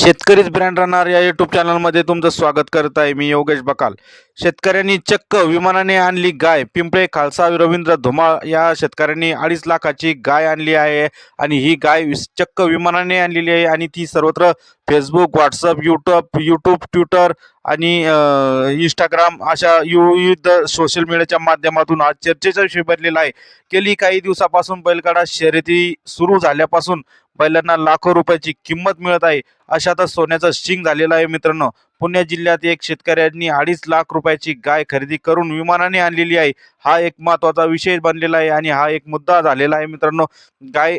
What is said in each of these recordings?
शेतकरीच brand राहणार या YouTube चॅनलमध्ये तुमचं स्वागत करत आहे मी योगेश बकाल. शेतकऱ्यांनी चक्क विमानाने आणली गाय. पिंपळे खालसा रवींद्र धुमाळ या शेतकऱ्यांनी अडीच लाखाची गाय आणली आहे आणि ही गाय विस- चक्क विमानाने आणलेली आहे आणि ती सर्वत्र Facebook WhatsApp YouTube YouTube Twitter आणि इंस्टाग्राम अशा विविध सोशल मीडियाच्या माध्यमातून आज चर्चेचा विषय बनलेला आहे. गेली काही दिवसापासून बैलगाडा शर्यती सुरू झाल्यापासून बैलांना लाखो रुपयाची किंमत मिळत आहे. अशातच सोन्याचं शिंग झालेलं आहे मित्रांनो. पुणे जिल्ह्यात एक शेतकऱ्यांनी अडीच लाख रुपयाची गाय खरेदी करून विमानाने आणलेली आहे. हा एक महत्त्वाचा विषय बनलेला आहे आणि हा एक मुद्दा झालेला आहे मित्रांनो. गाय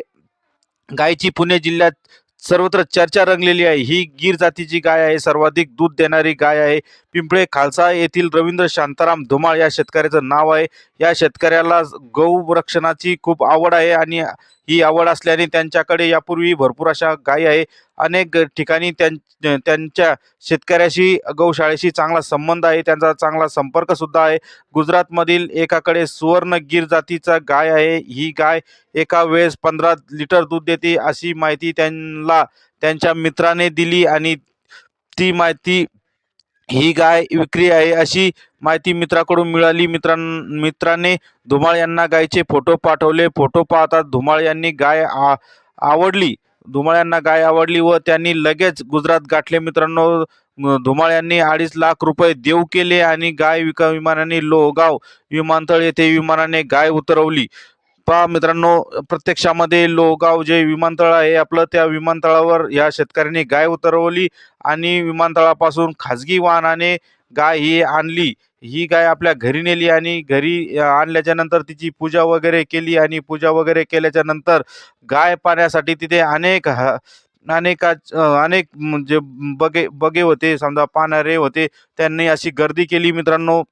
गायची पुणे जिल्ह्यात सर्वत्र चर्चा रंगलेली आहे. ही गीर जातीची गाय आहे. सर्वाधिक दूध देणारी गाय आहे. पिंपळे खालसा येथील रवींद्र शांताराम धुमाळ या शेतकऱ्याचं नाव आहे. या शेतकऱ्याला गौ रक्षणाची खूप आवड आहे आणि ही आवड असल्याने त्यांच्याकडे यापूर्वी भरपूर अशा गायी आहे. अनेक ठिकाणी त्यां त्यांच्या शेतकऱ्याशी गौशाळेशी चांगला संबंध आहे. त्यांचा चांगला संपर्कसुद्धा आहे. गुजरातमधील एकाकडे सुवर्ण गीर जातीचा गाय आहे. ही गाय एका वेळेस पंधरा लिटर दूध देते अशी माहिती त्यांना त्यांच्या मित्राने दिली आणि ती माहिती ही गाय विक्री आहे अशी माहिती मित्राकडून मिळाली. मित्रां मित्राने धुमाळ यांना गायचे फोटो पाठवले. फोटो पाहता धुमाळ यांनी गाय आ आवडली. धुमाळ यांना गाय आवडली व त्यांनी लगेच गुजरात गाठले. मित्रांनो धुमाळ्यांनी धुमाळ यांनी अडीच लाख रुपये देऊ केले आणि गाय विका विमानाने लोहगाव विमानतळ येथे विमानाने गाय उतरवली. पहा मित्रांनो प्रत्यक्षामध्ये लोहगाव जे विमानतळ आहे आपलं त्या विमानतळावर या शेतकऱ्यांनी गाय उतरवली आणि विमानतळापासून खाजगी वाहनाने गाय ही आणली. ही गाय आपल्या घरी नेली आणि घरी आणल्याच्यानंतर आणल्याच्या नंतर तिची पूजा वगैरे केली आणि पूजा वगैरे केल्याच्यानंतर गाय पाण्यासाठी तिथे अनेक ह- अनेका अनेक म्हणजे बगे बगे होते समजा पाणारे होते त्यांनी अशी गर्दी केली मित्रांनो.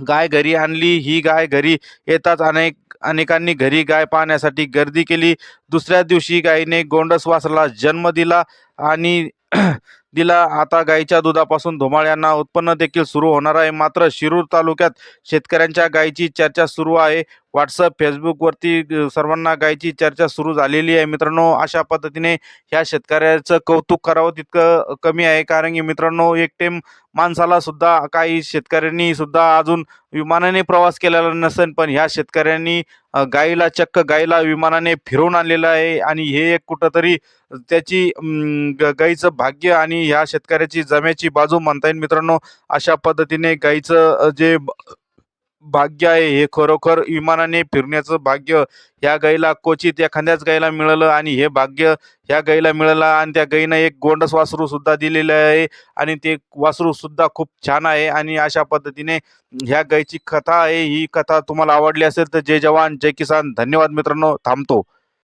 गाय घरी आणली ही गाय घरी येताच अनेक अनेकांनी घरी गाय पाहण्यासाठी गर्दी केली. दुसऱ्या दिवशी गायीने गोंडस वासराला जन्म दिला आणि दिला. आता गायीच्या दुधापासून धुमाळ यांना उत्पन्न देखील सुरू होणार आहे. मात्र शिरूर तालुक्यात शेतकऱ्यांच्या गायीची चर्चा सुरू आहे. व्हॉट्सअप फेसबुकवरती सर्वांना गायची चर्चा सुरू झालेली आहे. मित्रांनो अशा पद्धतीने ह्या शेतकऱ्याचं कौतुक करावं तितकं कमी आहे. कारण की मित्रांनो एक टेम माणसाला सुद्धा काही शेतकऱ्यांनी सुद्धा अजून विमानाने प्रवास केलेला नसेल पण ह्या शेतकऱ्यांनी गाईला चक्क गाईला विमानाने फिरवून आणलेलं आहे. आणि हे एक कुठंतरी त्याची ग- गाईचं भाग्य आणि ह्या शेतकऱ्याची जम्याची बाजू म्हणता येईल मित्रांनो. अशा पद्धतीने गाईचं जे भाग्य आहे. हे खरोखर विमानाने फिरण्याचं भाग्य ह्या गाईला क्वचित एखाद्याच गाईला मिळालं आणि हे भाग्य ह्या गाईला मिळालं आणि त्या गाईनं एक गोंडस वासरू सुद्धा दिलेलं आहे आणि ते वासरू सुद्धा खूप छान आहे आणि अशा पद्धतीने ह्या गाईची कथा आहे. ही कथा तुम्हाला आवडली असेल तर जय जवान जय किसान. धन्यवाद मित्रांनो. थांबतो.